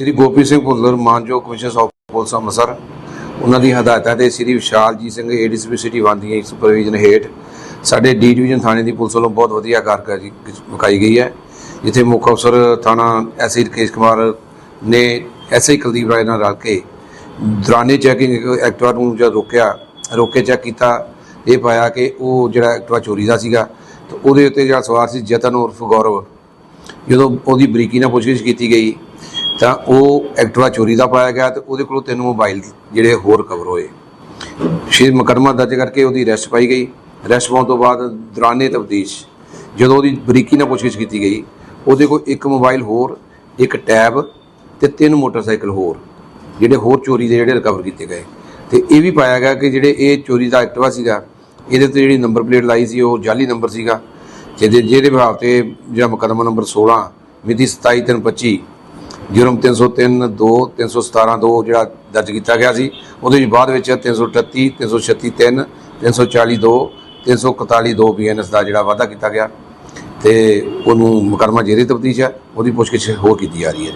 ਸ੍ਰੀ ਗੋਪੀ ਸਿੰਘ ਭੁੱਲਰ ਮਾਨਯੋਗ commissioner of police Amritsar, ਉਹਨਾਂ ਦੀ ਹਦਾਇਤਾਂ ਤੇ Shri Vishaljit Singh ADCP city one ਦੀਆਂ ਸੁਪਰਵਿਜ਼ਨ ਹੇਠ ਸਾਡੇ ਡੀ ਡਿਵੀਜ਼ਨ ਥਾਣੇ ਦੀ ਪੁਲਿਸ ਵੱਲੋਂ ਬਹੁਤ ਵਧੀਆ ਕਾਰਗੁਜ਼ਾਰੀ ਮੁਕਾਈ ਗਈ ਹੈ। ਜਿੱਥੇ ਮੁੱਖ ਅਫਸਰ ਥਾਣਾ ਐਸਆਈ ਰਕੇਸ਼ ਕੁਮਾਰ ਨੇ ਐਸਆਈ ਕੁਲਦੀਪ ਰਾਏ ਨਾਲ ਰਲ ਕੇ ਦੌਰਾਨੇ ਚੈਕਿੰਗ ਐਕਟਿਵਾ ਨੂੰ ਜਦ ਰੋਕਿਆ, ਰੋਕੇ ਚੈੱਕ ਕੀਤਾ, ਇਹ ਪਾਇਆ ਕਿ ਉਹ ਜਿਹੜਾ ਐਕਟਿਵਾ ਚੋਰੀ ਦਾ ਸੀਗਾ, ਤੇ ਉਹਦੇ ਉੱਤੇ ਜਿਹੜਾ ਸਵਾਰ ਸੀ ਜਤਨ ਉਰਫ ਗੌਰਵ, ਜਦੋਂ ਉਹਦੀ ਬਰੀਕੀ ਨਾਲ ਪੁੱਛਗਿੱਛ ਕੀਤੀ ਗਈ ਤਾਂ ਉਹ ਐਕਟਿਵਾ ਚੋਰੀ ਦਾ ਪਾਇਆ ਗਿਆ ਤੇ ਉਹਦੇ ਕੋਲੋਂ ਤਿੰਨ ਮੋਬਾਈਲ ਜਿਹੜੇ ਹੋਰ ਕਵਰ ਹੋਏ। ਸ਼ੇਰ ਮੁਕੱਦਮਾ ਦਰਜ ਕਰਕੇ ਉਹਦੀ ਅਰੈਸਟ ਪਾਈ ਗਈ। ਅਰੈਸਟ ਪਾਉਣ ਤੋਂ ਬਾਅਦ ਦੌਰਾਨੇ ਤਬਦੀਸ਼ ਜਦੋਂ ਉਹਦੀ ਬਰੀਕੀ ਨਾਲ ਪੁੱਛਗਿੱਛ ਕੀਤੀ ਗਈ, ਉਹਦੇ ਕੋਲ ਇੱਕ ਮੋਬਾਈਲ ਹੋਰ, ਇੱਕ ਟੈਬ ਤੇ ਤਿੰਨ ਮੋਟਰਸਾਈਕਲ ਹੋਰ, ਜਿਹੜੇ ਹੋਰ ਚੋਰੀ ਦੇ ਜਿਹੜੇ ਰਿਕਵਰ ਕੀਤੇ ਗਏ। ਤੇ ਇਹ ਵੀ ਪਾਇਆ ਗਿਆ ਕਿ ਜਿਹੜੇ ਇਹ ਚੋਰੀ ਦਾ ਐਕਟਿਵਾ ਸੀਗਾ, ਇਹਦੇ ਤੇ ਜਿਹੜੀ ਨੰਬਰ ਪਲੇਟ ਲਾਈ ਸੀ, ਉਹ ਜਾਲੀ ਨੰਬਰ ਸੀਗਾ, ਜਿਹਦੇ ਜਿਹਦੇ ਭਾਵ ਤੇ ਜਿਹੜਾ ਮੁਕੱਦਮਾ ਨੰਬਰ 16 ਮਿਤੀ 27325 ਜੁਰਮ 303 2 317 2 ਜਿਹੜਾ ਦਰਜ ਕੀਤਾ ਗਿਆ ਸੀ, ਉਹਦੇ ਵਿੱਚ ਬਾਅਦ ਵਿੱਚ 338 336 3 340 2 341 2 ਬੀਐਨਐਸ ਦਾ ਜਿਹੜਾ ਵਾਅਦਾ ਕੀਤਾ ਗਿਆ। ਤੇ ਉਹਨੂੰ ਮੁਕੱਦਮਾ ਜੇਰੇ ਤਫਤੀਸ਼ ਹੈ, ਉਹਦੀ ਪੁੱਛਗਿੱਛ ਹੋਰ ਕੀਤੀ ਜਾ ਰਹੀ ਹੈ।